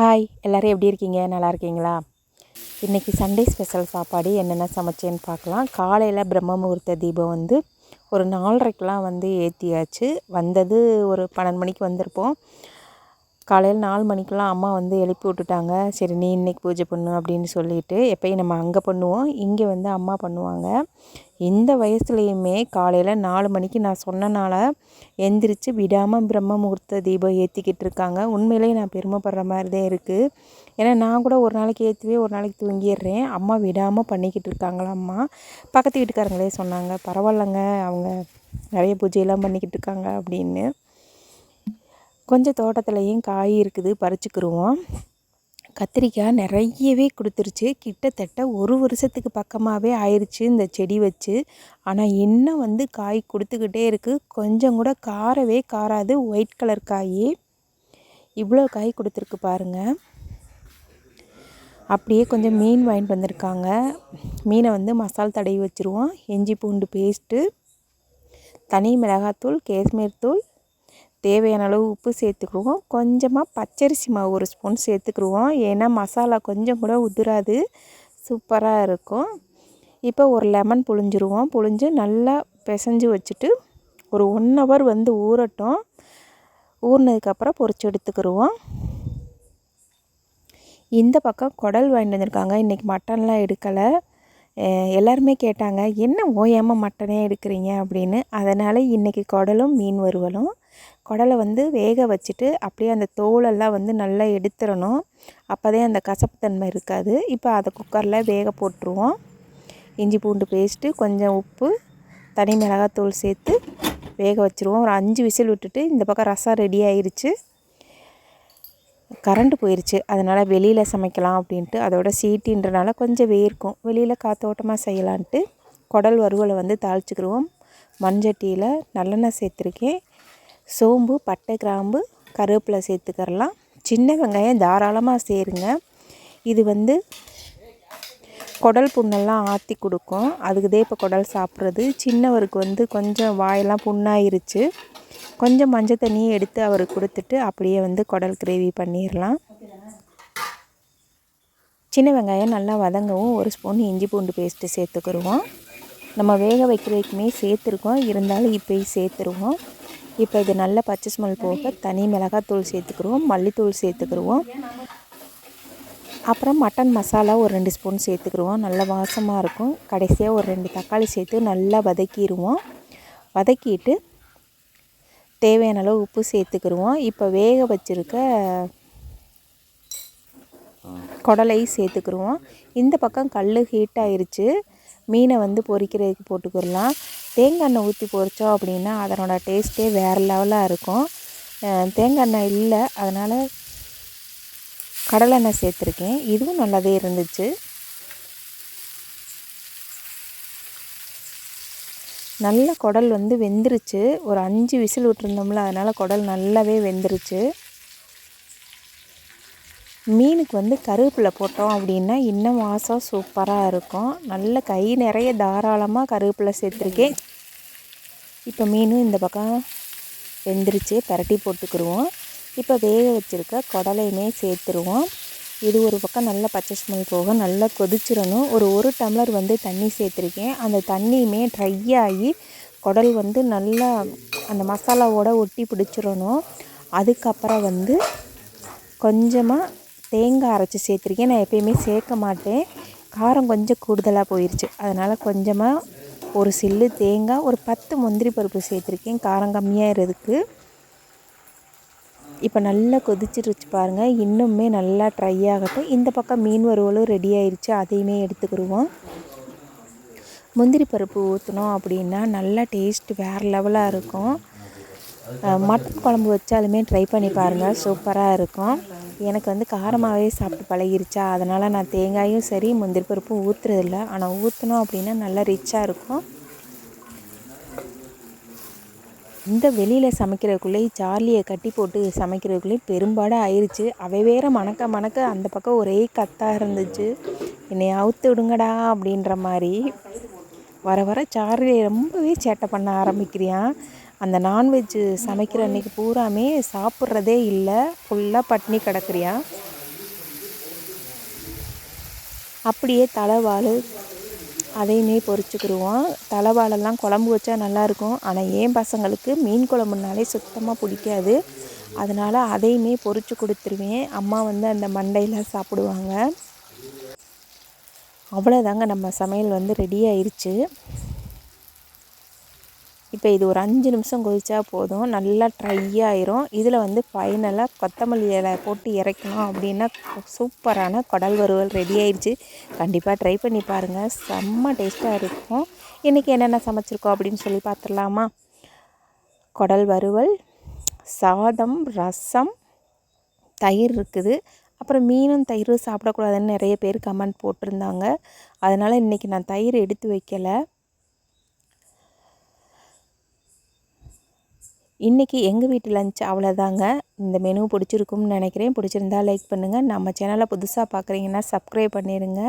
Hi எல்லோரும் எப்படி இருக்கீங்க? நல்லா இருக்கீங்களா? இன்றைக்கி சண்டே ஸ்பெஷல் சாப்பாடு என்னென்ன சமைச்சேன்னு பார்க்கலாம். காலையில் பிரம்ம முகூர்த்த தீபம் வந்து ஒரு நாலரைக்கெலாம் வந்து ஏற்றியாச்சு வந்தது ஒரு பன்னெண்டு மணிக்கு வந்திருப்போம். காலையில் நாலு மணிக்கெலாம் அம்மா வந்து எழுப்பி விட்டுட்டாங்க. சரி நீ இன்றைக்கி பூஜை பண்ணு அப்படின்னு சொல்லிட்டு எப்பயும் நம்ம அங்கே பண்ணுவோம். இங்கே வந்து அம்மா பண்ணுவாங்க. இந்த வயசுலேயுமே காலையில் நாலு மணிக்கு நான் சொன்னனால எந்திரிச்சு விடாமல் பிரம்ம முகூர்த்த தீபம் ஏற்றிக்கிட்டு இருக்காங்க. உண்மையிலேயே நான் பெருமைப்படுற மாதிரி தான் இருக்குது ஏன்னா நான் கூட ஒரு நாளைக்கு ஏற்றுவே ஒரு நாளைக்கு தூங்கிடுறேன். அம்மா விடாமல் பண்ணிக்கிட்டு இருக்காங்களா அம்மா? பக்கத்து வீட்டுக்காரங்களே சொன்னாங்க. பரவாயில்லங்க அவங்க நிறைய பூஜையெல்லாம் பண்ணிக்கிட்டு இருக்காங்க அப்படின்னு. கொஞ்சம் தோட்டத்துலேயும் காய் இருக்குது பறிச்சுக்கிருவோம். கத்திரிக்காய் நிறையவே கொடுத்துருச்சு. கிட்டத்தட்ட ஒரு வருஷத்துக்கு பக்கமாகவே ஆயிடுச்சு இந்த செடி வச்சு. ஆனால் இன்னும் வந்து காய் கொடுத்துக்கிட்டே இருக்குது கொஞ்சம் கூட காரவே காராது. ஒயிட் கலர் காய். இவ்வளோ காய் கொடுத்துருக்கு பாருங்கள் அப்படியே கொஞ்சம் மீன் வாங்கிட்டு வந்திருக்காங்க. மீனை வந்து மசால் தடவி வச்சுருவோம். இஞ்சி பூண்டு பேஸ்ட்டு தனி மிளகாத்தூள் கேஷ்மீர் தூள் தேவையான அளவு உப்பு சேர்த்துக்குருவோம் கொஞ்சமாக பச்சரிசி மாவு ஒரு ஸ்பூன் சேர்த்துக்குருவோம் ஏன்னா மசாலா கொஞ்சம் கூட உதிராது. சூப்பராக இருக்கும். இப்போ ஒரு லெமன் புழிஞ்சிருவோம். புழிஞ்சு நல்லா பிசைஞ்சு வச்சுட்டு ஒரு ஒன் ஹவர் வந்து ஊறட்டும். ஊறினதுக்கப்புறம் பொறிச்சு எடுத்துக்கிடுவோம். இந்த பக்கம் குடல் வாங்கிட்டு வந்திருக்காங்க. இன்றைக்கி மட்டன்லாம் எடுக்கலை. எல்லாருமே கேட்டாங்க என்ன ஓயாமல் மட்டனே எடுக்கிறீங்க? அப்படின்னு. அதனால் இன்றைக்கி குடலும் மீன் வறுவலும். குடலை வந்து வேக வச்சுட்டு அப்படியே அந்த தோலெல்லாம் வந்து நல்லா எடுத்துடணும். அப்போதே அந்த கசப்புத்தன்மை இருக்காது. இப்போ அதை குக்கரில் வேக போட்டுருவோம். இஞ்சி பூண்டு பேஸ்ட்டு கொஞ்சம் உப்பு தனி மிளகாத்தூள் சேர்த்து வேக வச்சுருவோம். ஒரு அஞ்சு விசில் விட்டுட்டு இந்த பக்கம் ரசம் ரெடி ஆயிடுச்சு கரண்ட் போயிடுச்சு அதனால் வெளியில் சமைக்கலாம் அப்படின்ட்டு. அதோட சீட்டின்றனால கொஞ்சம் வேர்க்கும். வெளியில் காத்தோட்டமாக செய்யலான்ட்டு குடல் வறுவலை வந்து தாளிச்சுக்கிடுவோம் மண்சட்டியில் நல்லெண்ணெய் சேர்த்துருக்கேன். சோம்பு பட்டை கிராம்பு கருவேப்பிலை சேர்த்துக்கிறலாம். சின்ன வெங்காயம் தாராளமாக சேருங்க. இது வந்து குடல் புண்ணெல்லாம் ஆற்றி கொடுக்கும். அதுக்குதே இப்போ குடல் சாப்பிட்றது. சின்னவருக்கு வந்து கொஞ்சம் வாயெல்லாம் புண்ணாயிருச்சு. கொஞ்சம் மஞ்சள் தண்ணியை எடுத்து அவருக்கு கொடுத்துட்டு அப்படியே வந்து குடல் கிரேவி பண்ணிடலாம் சின்ன வெங்காயம் நல்லா வதங்கவும் ஒரு ஸ்பூன் இஞ்சி பூண்டு பேஸ்ட்டு சேர்த்துக்கிடுவோம் நம்ம வேக வைக்கிறதுக்குமே சேர்த்துருக்கோம். இருந்தாலும் இப்போயும் சேர்த்துருவோம். இப்போ இது நல்ல பச்சை ஸ்மெல் போக தனி மிளகாத்தூள் சேர்த்துக்குருவோம் மல்லித்தூள் சேர்த்துக்குருவோம். அப்புறம் மட்டன் மசாலா ஒரு ரெண்டு ஸ்பூன் சேர்த்துக்குருவோம். நல்ல வாசமாக இருக்கும். கடைசியாக ஒரு ரெண்டு தக்காளி சேர்த்து நல்லா வதக்கிடுவோம் வதக்கிட்டு தேவையான அளவு உப்பு சேர்த்துக்குருவோம். இப்போ வேக வச்சுருக்க குடலை சேர்த்துக்குருவோம். இந்த பக்கம் கல் ஹீட் ஆயிடுச்சு மீனை வந்து பொறிக்கிறதுக்கு போட்டுக்கிடலாம் தேங்காய் எண்ணெய் ஊற்றி பொரித்தோம் அப்படின்னா அதனோட டேஸ்ட்டே வேறு லெவலாக இருக்கும். தேங்காய் எண்ணெய் இல்லை அதனால் கடலெண்ணெய் சேர்த்துருக்கேன். இதுவும் நல்லாவே இருந்துச்சு. நல்ல குடல் வந்து வெந்துருச்சு. ஒரு அஞ்சு விசில் விட்டுருந்தோம்ல அதனால் குடல் நல்லாவே வெந்துருச்சு. மீனுக்கு வந்து கருவேப்பிலை போட்டோம் அப்படின்னா இன்னும் வாசம் சூப்பராக இருக்கும். நல்ல கை நிறைய தாராளமாக கருவேப்பிலை சேர்த்துருக்கேன். இப்போ மீனும் இந்த பக்கம் வெந்துருச்சு பரட்டி போட்டுக்கிடுவோம் இப்போ வேக வச்சுருக்க குடலையுமே சேர்த்துருவோம். இது ஒரு பக்கம் நல்லா பச்சை ஸ்மெல் போக நல்லா கொதிச்சிடணும். ஒரு ஒரு டம்ளர் வந்து தண்ணி சேர்த்துருக்கேன். அந்த தண்ணியுமே ட்ரை ஆகி குடல் வந்து நல்லா அந்த மசாலாவோட ஒட்டி பிடிச்சிடணும். அதுக்கப்புறம் வந்து கொஞ்சமாக தேங்காய் அரைச்சி சேர்த்துருக்கேன். நான் எப்பயுமே சேர்க்க மாட்டேன். காரம் கொஞ்சம் கூடுதலாக போயிடுச்சு அதனால் கொஞ்சமாக ஒரு சில்லு தேங்காய் ஒரு பத்து முந்திரி பருப்பு சேர்த்துருக்கேன். காரம் கம்மியாக இருக்குது இப்போ நல்லா கொதிச்சிருச்சு பாருங்கள் இன்னுமே நல்லா ட்ரை ஆகட்டும். இந்த பக்கம் மீன் வறுவலும் ரெடி ஆயிடுச்சு அதையுமே எடுத்துக்கிடுவோம் முந்திரி பருப்பு ஊற்றினோம் அப்படின்னா நல்லா டேஸ்ட் வேறு லெவலாக இருக்கும். மட்டன் குழம்பு வச்சாலுமே ட்ரை பண்ணி பாருங்கள் சூப்பராக இருக்கும். எனக்கு வந்து காரமாகவே சாப்பிட்டு பழகிருச்சா? அதனால் நான் தேங்காயும் சரி முந்திரி பருப்பும் ஊற்றுறதில்ல ஆனால் ஊற்றினோம் அப்படின்னா நல்லா ரிச்சாக இருக்கும். இந்த வெளியில் சமைக்கிறதுக்குள்ளேயும் சார்லியை கட்டி போட்டு சமைக்கிறதுக்குள்ளேயும் பெரும்பாடு ஆயிடுச்சு அவை வேறு மணக்க மணக்க அந்த பக்கம் ஒரே கத்தாக இருந்துச்சு. என்னை அவுத்து விடுங்கடா அப்படின்ற மாதிரி. வர வர சார்லி ரொம்பவே சேட்டை பண்ண ஆரம்பிக்கிறியான் அந்த நான்வெஜ்ஜு சமைக்கிற அன்றைக்கி பூராமே சாப்பிட்றதே இல்லை. ஃபுல்லாக பட்னி கிடக்குறியா? அப்படியே தலைவாழ் அதையுமே பொறிச்சுக்கிடுவோம் தலைவாழெல்லாம் குழம்பு வச்சா நல்லாயிருக்கும். ஆனால் ஏன் பசங்களுக்கு மீன் குழம்புனாலே சுத்தமாக பிடிக்காது. அதனால் அதையுமே பொறிச்சு கொடுத்துருவேன். அம்மா வந்து அந்த மண்டையில் சாப்பிடுவாங்க. அவ்வளோதாங்க நம்ம சமையல் வந்து ரெடி ஆயிடுச்சு இப்போ இது ஒரு அஞ்சு நிமிஷம் கொதிச்சா போதும். நல்லா ட்ரை ஆயிரும். இதில் வந்து ஃபைனலாக கொத்தமல்லி இலை போட்டு இறக்கணும் அப்படின்னா சூப்பரான குடல் வறுவல் ரெடி ஆயிடுச்சு. கண்டிப்பாக ட்ரை பண்ணி பாருங்கள் செம்ம டேஸ்ட்டாக இருக்கும். இன்றைக்கி என்னென்ன சமைச்சிருக்கோம் அப்படின்னு சொல்லி பார்த்துடலாமா குடல் வறுவல் சாதம் ரசம் தயிர் இருக்குது. அப்புறம் மீனும் தயிரும் சாப்பிடக்கூடாதுன்னு நிறைய பேர் கமெண்ட் போட்டிருந்தாங்க. அதனால் இன்றைக்கி நான் தயிர் எடுத்து வைக்கலை. இன்றைக்கி எங்கள் வீட்டு லஞ்ச் அவ்வளோதாங்க இந்த மெனு பிடிச்சிருக்கும்னு நினைக்கிறேன். பிடிச்சிருந்தா லைக் பண்ணுங்கள் நம்ம சேனலை புதுசாக பார்க்குறீங்கன்னா சப்ஸ்கிரைப் பண்ணிடுங்க